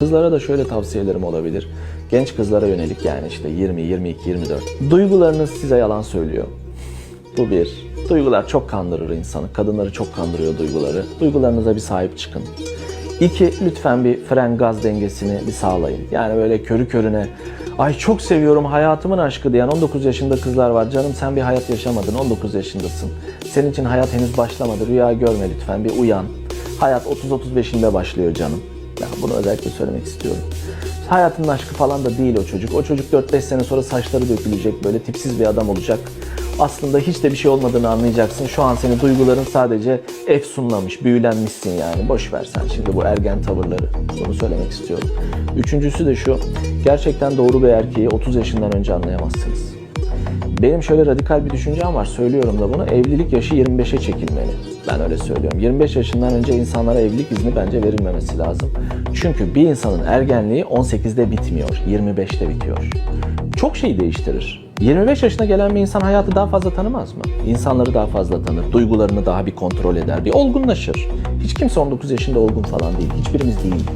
Kızlara da şöyle tavsiyelerim olabilir. Genç kızlara yönelik yani işte 20, 22, 24. Duygularınız size yalan söylüyor. Bu bir. Duygular çok kandırır insanı. Kadınları çok kandırıyor duyguları. Duygularınıza bir sahip çıkın. İki, lütfen bir fren gaz dengesini bir sağlayın. Yani böyle körü körüne ay çok seviyorum hayatımın aşkı diyen 19 yaşında kızlar var. Canım sen bir hayat yaşamadın 19 yaşındasın. Senin için hayat henüz başlamadı. Rüya görme lütfen bir uyan. Hayat 30-35'inde başlıyor canım. Ya bunu özellikle söylemek istiyorum. Hayatının aşkı falan da değil o çocuk. O çocuk 4-5 sene sonra saçları dökülecek, böyle tipsiz bir adam olacak. Aslında hiç de bir şey olmadığını anlayacaksın. Şu an seni duyguların sadece efsunlamış, büyülenmişsin yani. Boş ver sen şimdi bu ergen tavırları. Bunu söylemek istiyorum. Üçüncüsü de şu. Gerçekten doğru bir erkeği 30 yaşından önce anlayamazsınız. Benim şöyle radikal bir düşüncem var. Söylüyorum da bunu. Evlilik yaşı 25'e çekilmeli. Ben öyle söylüyorum. 25 yaşından önce insanlara evlilik izni bence verilmemesi lazım. Çünkü bir insanın ergenliği 18'de bitmiyor. 25'te bitiyor. Çok şey değiştirir. 25 yaşına gelen bir insan hayatı daha fazla tanımaz mı? İnsanları daha fazla tanır, duygularını daha bir kontrol eder, bir olgunlaşır. Hiç kimse 19 yaşında olgun falan değil. Hiçbirimiz değil.